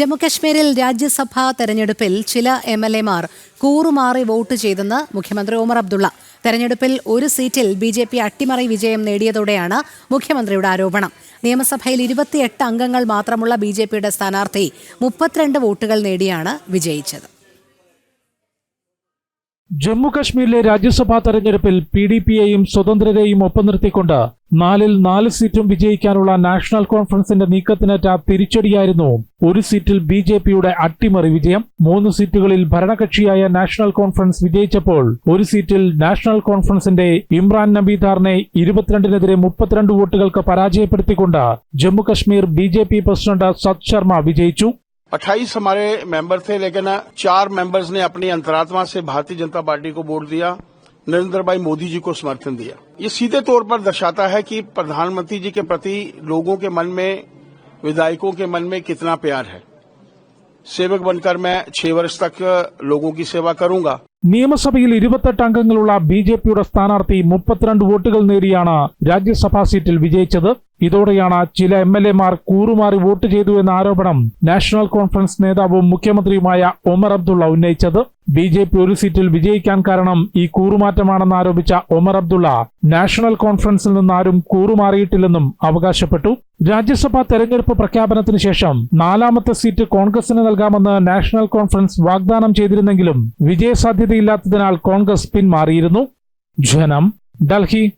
ജമ്മുകശ്മീരിൽ രാജ്യസഭാ തെരഞ്ഞെടുപ്പിൽ ചില എം എൽ എമാർ കൂറുമാറി വോട്ട് ചെയ്തെന്ന് മുഖ്യമന്ത്രി ഉമർ അബ്ദുള്ള. തെരഞ്ഞെടുപ്പിൽ ഒരു സീറ്റിൽ ബി ജെ പി അട്ടിമറി വിജയം നേടിയതോടെയാണ് മുഖ്യമന്ത്രിയുടെ ആരോപണം. നിയമസഭയിൽ ഇരുപത്തിയെട്ട് അംഗങ്ങൾ മാത്രമുള്ള ബി ജെ പിയുടെ സ്ഥാനാർത്ഥി മുപ്പത്തിരണ്ട് വോട്ടുകൾ നേടിയാണ് വിജയിച്ചത്. ജമ്മു കശ്മീരിലെ രാജ്യസഭാ തെരഞ്ഞെടുപ്പിൽ പി ഡി പിയെയും സ്വതന്ത്രരെയും ഒപ്പം നിർത്തിക്കൊണ്ട് നാലിൽ നാല് സീറ്റും വിജയിക്കാനുള്ള നാഷണൽ കോൺഫറൻസിന്റെ നീക്കത്തിനേറ്റ തിരിച്ചടിയായിരുന്നു ഒരു സീറ്റിൽ ബി ജെ പിയുടെ അട്ടിമറി വിജയം മൂന്ന് സീറ്റുകളിൽ ഭരണകക്ഷിയായ നാഷണൽ കോൺഫറൻസ് വിജയിച്ചപ്പോൾ ഒരു സീറ്റിൽ നാഷണൽ കോൺഫറൻസിന്റെ ഇമ്രാൻ നബീദാറിനെ ഇരുപത്തിരണ്ടിനെതിരെ മുപ്പത്തിരണ്ട് വോട്ടുകൾക്ക് പരാജയപ്പെടുത്തിക്കൊണ്ട് Jammu Kashmir B J P president Sat Sharma വിജയിച്ചു 28 हमारे मेंबर थे लेकिन चार मेंबर्स ने अपनी अंतरात्मा से भारतीय जनता पार्टी को वोट दिया नरेंद्र भाई मोदी जी को समर्थन दिया ये सीधे तौर पर दर्शाता है कि प्रधानमंत्री जी के प्रति लोगों के मन में विधायकों के मन में कितना प्यार है सेवक बनकर मैं छह वर्ष तक लोगों की सेवा करूंगा നിയമസഭയിൽ ഇരുപത്തെട്ട് അംഗങ്ങളുള്ള ബി ജെ പിയുടെ സ്ഥാനാർത്ഥി മുപ്പത്തിരണ്ട് വോട്ടുകൾ നേടിയാണ് രാജ്യസഭാ സീറ്റിൽ വിജയിച്ചത് ഇതോടെയാണ് ചില എം എൽ എമാർ കൂറുമാറി വോട്ട് ചെയ്തു എന്ന ആരോപണം നാഷണൽ കോൺഫറൻസ് നേതാവും മുഖ്യമന്ത്രിയുമായ ഒമർ അബ്ദുള്ള ഉന്നയിച്ചത്. ബി ജെ പി ഒരു സീറ്റിൽ വിജയിക്കാൻ കാരണം ഈ കൂറുമാറ്റമാണെന്ന് ആരോപിച്ച ഒമർ അബ്ദുള്ള നാഷണൽ കോൺഫറൻസിൽ നിന്ന് ആരും കൂറുമാറിയിട്ടില്ലെന്നും അവകാശപ്പെട്ടു. രാജ്യസഭാ തെരഞ്ഞെടുപ്പ് പ്രഖ്യാപനത്തിന് ശേഷം നാലാമത്തെ സീറ്റ് കോൺഗ്രസിന് നൽകാമെന്ന് നാഷണൽ കോൺഫറൻസ് വാഗ്ദാനം ചെയ്തിരുന്നെങ്കിലും വിജയസാധ്യതയില്ലാത്തതിനാൽ കോൺഗ്രസ് പിന്മാറിയിരുന്നു. ജനം ഡൽഹി